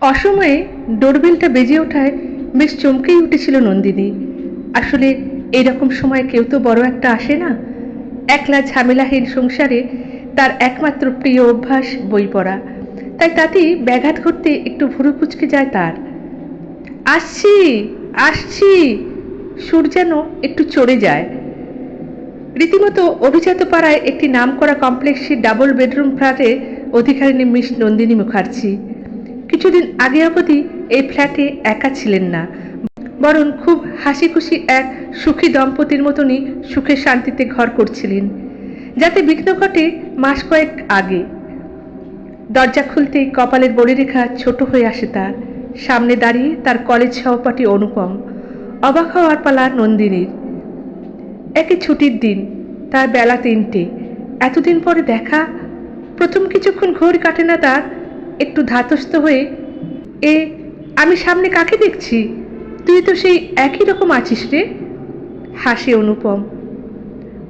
অসময়ে ডোরবেলটা বেজে ওঠায় বেশ চমকেই উঠেছিল নন্দিনী। আসলে এইরকম সময় কেউ তো বড় একটা আসে না। একলা ঝামেলাহীন সংসারে তার একমাত্র প্রিয় অভ্যাস বই পড়া। তাই তাতেই ব্যাঘাত ঘটতে একটু ভুরু কুচকে যায় তার। আসছি আসছি, সুর যেন একটু চড়ে যায়। রীতিমতো অভিজাত পাড়ায় একটি নামকরা কমপ্লেক্সের ডাবল বেডরুম ফ্ল্যাটে অধিকারিণী মিস নন্দিনী মুখার্জি। কিছুদিন আগে অবধি এই ফ্ল্যাটে একা ছিলেন না। বরং খুব হাসি খুশি এক সুখী দম্পতির মতনই সুখে শান্তিতে ঘর করছিলেন, যাতে বিঘ্ন ঘটে মাস কয়েক আগে। দরজা খুলতেই কপালের বলিরেখা ছোট হয়ে আসে তার। সামনে দাঁড়িয়ে তার কলেজ সহপাঠী অনুপম, অবাক হওয়ার পালা নন্দিনীর। একে ছুটির দিন, তার বেলা তিনটে। এতদিন পরে দেখা, প্রথম কিছুক্ষণ ঘোর কাটে না তার একটু ধাতস্থ হয়ে, এ, আমি সামনে কাকে দেখছি? তুই তো সেই একই রকম আছিস রে? হাসে অনুপম।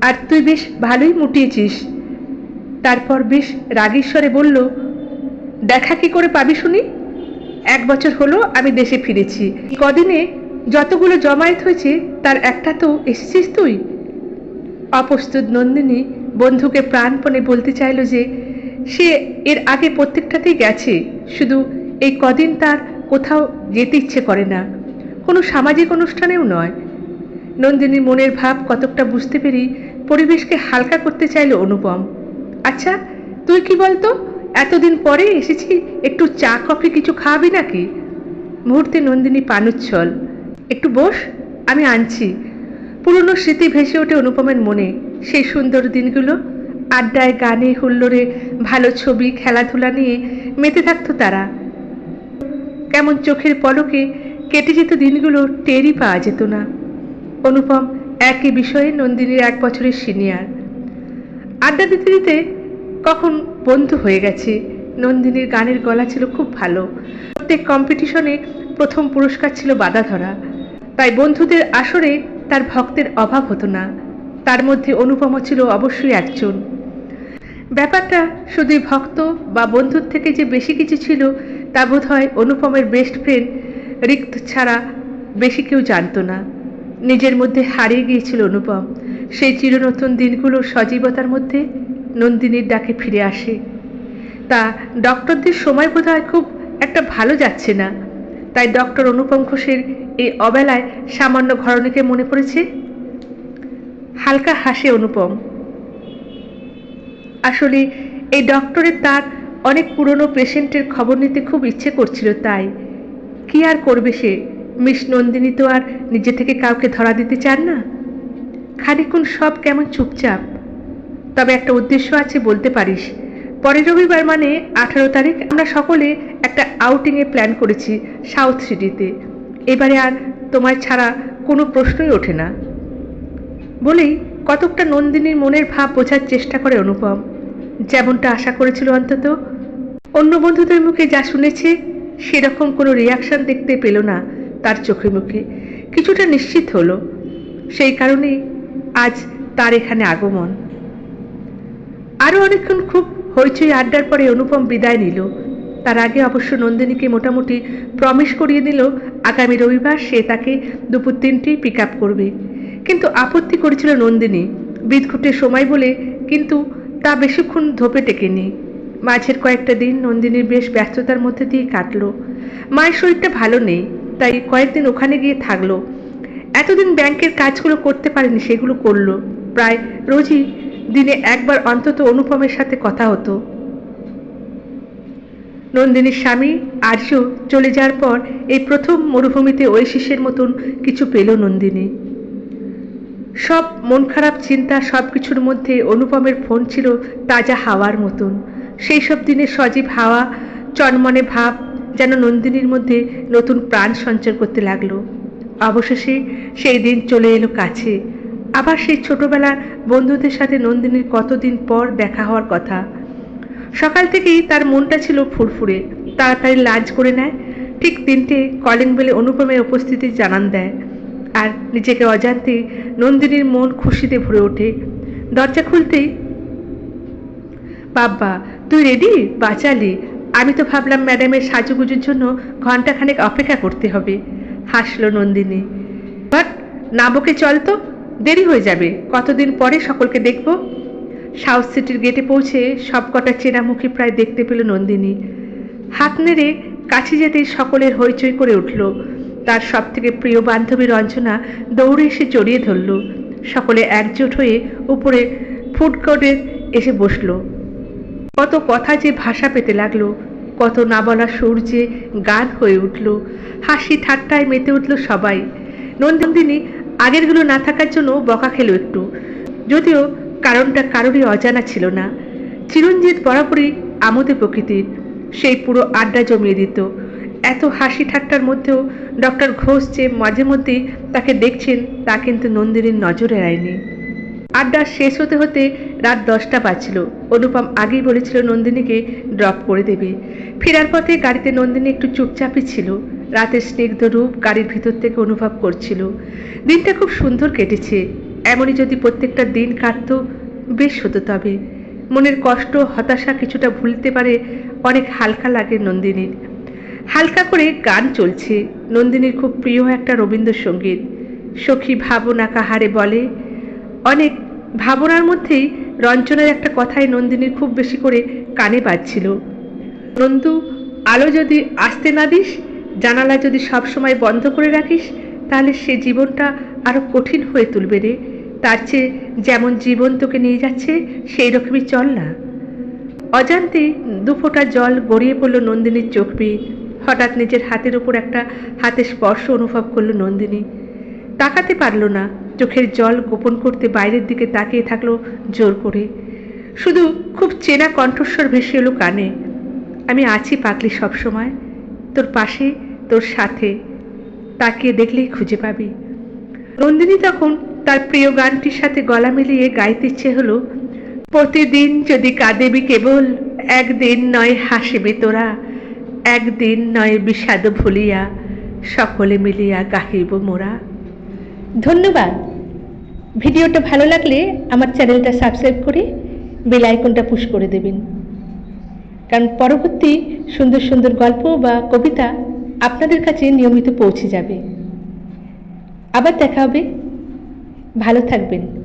আর তুই বেশ ভালোই মুটিয়েছিস। তারপর বেশ রাগেশ্বরে বলল, দেখা কি করে পাবি শুনি? এক বছর হলো আমি দেশে ফিরেছি। কদিনে যতগুলো জমায়েত হয়েছে, তার একটা তো এসেছিস তুই? অপ্রস্তুত নন্দিনী বন্ধুকে প্রাণপণে বলতে চাইল যে সে এর আগে প্রত্যেকটাতেই গেছে, শুধু এই কদিন তার কোথাও যেতে ইচ্ছে করে না। কোনো সামাজিক অনুষ্ঠানেও নয়। নন্দিনীর মনের ভাব কতকটা বুঝতে পেরে পরিবেশকে হালকা করতে চাইল অনুপম। আচ্ছা তুই কি বলতো, এতদিন পরে এসেছি, একটু চা, কফি, কিছু খাওয়াবি নাকি? মুহূর্তে নন্দিনী পানুচ্ছল। একটু বস, আমি আনছি। পুরনো স্মৃতি ভেসে ওঠে অনুপমের মনে সেই সুন্দর দিনগুলো। আড্ডায় গানে হুল্লোড়ে ভালো ছবি, খেলাধুলা নিয়ে মেতে থাকত তারা। কেমন চোখের পলকে কেটে যেত দিনগুলো, টেরই পাওয়া যেত না। অনুপম একই বিষয়ে নন্দিনীর এক বছরের সিনিয়র। আড্ডা দিতে দিতে কখন বন্ধু হয়ে গেছে, নন্দিনীর গানের গলা ছিল খুব ভালো। প্রত্যেক কম্পিটিশনে প্রথম পুরস্কার ছিল বাধা ধরা তাই বন্ধুদের আসরে তার ভক্তের অভাব হতো না। তার মধ্যে অনুপমও ছিল অবশ্যই একজন। ব্যাপারটা শুধুই ভক্ত বা বন্ধুর থেকে যে বেশি কিছু ছিল তা বোধ হয় অনুপমের বেস্ট ফ্রেন্ড রিক্ত ছাড়া বেশি কেউ জানতো না। নিজের মধ্যে হারিয়ে গিয়েছিল অনুপম। সেই চিরনতুন দিনগুলো সজীবতার মধ্যে নন্দিনীর ডাকে ফিরে আসে। তা ডক্টরদের সময় বোধ হয় খুব একটা ভালো যাচ্ছে না। তাই ডক্টর অনুপম ঘোষের এই অবেলায় সামান্য ঘরণীকে মনে পড়েছে? হালকা হাসে অনুপম। আসলে এই ডক্টরের তার অনেক পুরনো পেশেন্টের খবর নিতে খুব ইচ্ছে করছিল তাই। কি আর করবে সে? মিস নন্দিনী তো আর নিজে থেকে কাউকে ধরা দিতে চান না? খানিক্ষণ সব কেমন চুপচাপ। তবে একটা উদ্দেশ্য আছে বলতে পারিস। পরের রবিবার মানে আঠারো তারিখ আমরা সকলে একটা আউটিংয়ে প্ল্যান করেছি সাউথ সিটিতে এবারে আর তোমায় ছাড়া কোনো প্রশ্নই ওঠে না। বলেই কতকটা নন্দিনীর মনের ভাব বোঝার চেষ্টা করে অনুপম। যেমনটা আশা করেছিল অন্তত। অন্য বন্ধুদের মুখে যা শুনেছে, সেরকম কোনো রিয়াকশন দেখতে পেল না তার চোখে মুখে। কিছুটা নিশ্চিত হলো। সেই কারণেই আজ তার এখানে আগমন। আরও অনেকক্ষণ খুব হইচই আড্ডার পরে অনুপম বিদায় নিল। তার আগে অবশ্য নন্দিনীকে মোটামুটি প্রমিস করিয়ে দিল, আগামী রবিবার সে তাকে দুপুর তিনটেই পিক করবে। কিন্তু আপত্তি করেছিল নন্দিনী বিদঘুটের সময় বলে কিন্তু তা বেশিক্ষণ ধোপে টেকেনি। মাঝের কয়েকটা দিন নন্দিনীর বেশ ব্যস্ততার মধ্যে দিয়ে কাটলো। মায়ের শরীরটা ভালো নেই, তাই কয়েকদিন ওখানে গিয়ে থাকল। এতদিন ব্যাংকের কাজগুলো করতে পারেনি, সেগুলো করল। প্রায় রোজই দিনে একবার অন্তত অনুপমের সাথে কথা হতো। নন্দিনীর স্বামী আর্য চলে যাওয়ার পর এই প্রথম মরুভূমিতে ঐশিসের মতন কিছু পেল নন্দিনী। সব মন খারাপ চিন্তা সব কিছুর মধ্যে অনুপমের ফোন ছিল তাজা হাওয়ার মতন। সেই সব দিনের সজীব হাওয়া, চনমনে ভাব, যেন নন্দিনীর মধ্যে নতুন প্রাণ সঞ্চার করতে লাগল। অবশেষে সেই দিন চলে এলো কাছে। আবার সেই ছোটবেলার বন্ধুদের সাথে নন্দিনীর কতদিন পর দেখা হওয়ার কথা। সকাল থেকেই তার মনটা ছিল ফুরফুরে, তাড়াতাড়ি লাঞ্চ করে নেয়। ঠিক তিনটে কলিং বেলে অনুপমের উপস্থিতি জানান দেয়। আর নিজেকে অজান্তে নন্দিনীর মন খুশিতে ভরে ওঠে। দরজা খুলতেই, বাব্বা, তুই রেডি বাঁচালি। আমি তো ভাবলাম ম্যাডামের সাজুগুজুর জন্য ঘন্টাখানেক অপেক্ষা করতে হবে। হাসলো নন্দিনী। বাট নাবকে চল তো, দেরি হয়ে যাবে। কতদিন পরে সকলকে দেখব? সাউথ সিটির গেটে পৌঁছে সবকটা চেনামুখী প্রায় দেখতে পেল নন্দিনী। হাত নেড়ে কাছে যেতেই সকলের হইচই করে উঠল। তার সব থেকে প্রিয় বান্ধবী রঞ্জনা দৌড়ে এসে জড়িয়ে ধরল। সকলে একজোট হয়ে উপরে ফুড এসে বসল। কত কথা যে ভাষা পেতে লাগল, কত না বলা সুর যে গান হয়ে উঠল, হাসি ঠাট্টায় মেতে উঠল সবাই। নন্দিনী আগেরগুলো না থাকার জন্য বকা খেলো একটু, যদিও কারণটা কারোরই অজানা ছিল না। চিরঞ্জিত বরাবরই আমোদে প্রকৃতির, সেই পুরো আড্ডা জমিয়ে দিত। এত হাসি ঠাট্টার মধ্যেও ডক্টর ঘোষ যে মাঝে মধ্যেই তাকে দেখছেন, তা কিন্তু নন্দিনীর নজরে এড়ায়নি আড্ডা শেষ হতে হতে রাত দশটা বাজছিল। অনুপম আগেই বলেছিল নন্দিনীকে ড্রপ করে দেবে। ফেরার পথে গাড়িতে নন্দিনী একটু চুপচাপই ছিল। রাতের স্নিগ্ধ রূপ গাড়ির ভিতর থেকে অনুভব করছিল। দিনটা খুব সুন্দর কেটেছে। এমনই যদি প্রত্যেকটা দিন কাটত, বেশ হতো তবে। মনের কষ্ট, হতাশা কিছুটা ভুলতে পারে অনেক হালকা লাগে নন্দিনীর। হালকা করে গান চলছে। নন্দিনীর খুব প্রিয় একটা রবীন্দ্রসঙ্গীত। সখী ভাবনা কাহারে বলে। অনেক ভাবনার মধ্যেই রঞ্জনের একটা কথাই নন্দিনীর খুব বেশি করে কানে বাজছিল। নন্দু, আলো যদি আসতে না দিস, জানালা যদি সব সময় বন্ধ করে রাখিস, তাহলে সে জীবনটা আরও কঠিন হয়ে তুলবে রে। তার চেয়ে যেমন জীবন তোকে নিয়ে যাচ্ছে, সেই রকমই চল না। অজান্তে দুফোঁটা জল গড়িয়ে পড়ল নন্দিনীর চোখ বেয়ে হঠাৎ নিজের হাতের উপর একটা হাতের স্পর্শ অনুভব করল নন্দিনী। তাকাতে পারল না, চোখের জল গোপন করতে বাইরের দিকে তাকিয়ে থাকল জোর করে। শুধু খুব চেনা কণ্ঠস্বর ভেসে এলো কানে, আমি আছি পাগলি সব সময় তোর পাশে, তোর সাথে, তাকিয়ে দেখলেই খুঁজে পাবি। নন্দিনী তখন তার প্রিয় গানটির সাথে গলা মিলিয়ে গাইতে ইচ্ছে হলো, প্রতিদিন যদি কাঁদেবি কেবল, একদিন নয় হাসিবে তোরা একদিন নয় বিষাদ ভুলিয়া সকলে মিলিয়া গাহিব মোরা। ধন্যবাদ। ভিডিওটা ভালো লাগলে আমার চ্যানেলটা সাবস্ক্রাইব করে বেল আইকনটা পুশ করে দেবেন। কারণ পরবর্তী সুন্দর সুন্দর গল্প বা কবিতা আপনাদের কাছে নিয়মিত পৌঁছে যাবে। আবার দেখা হবে। ভালো থাকবেন।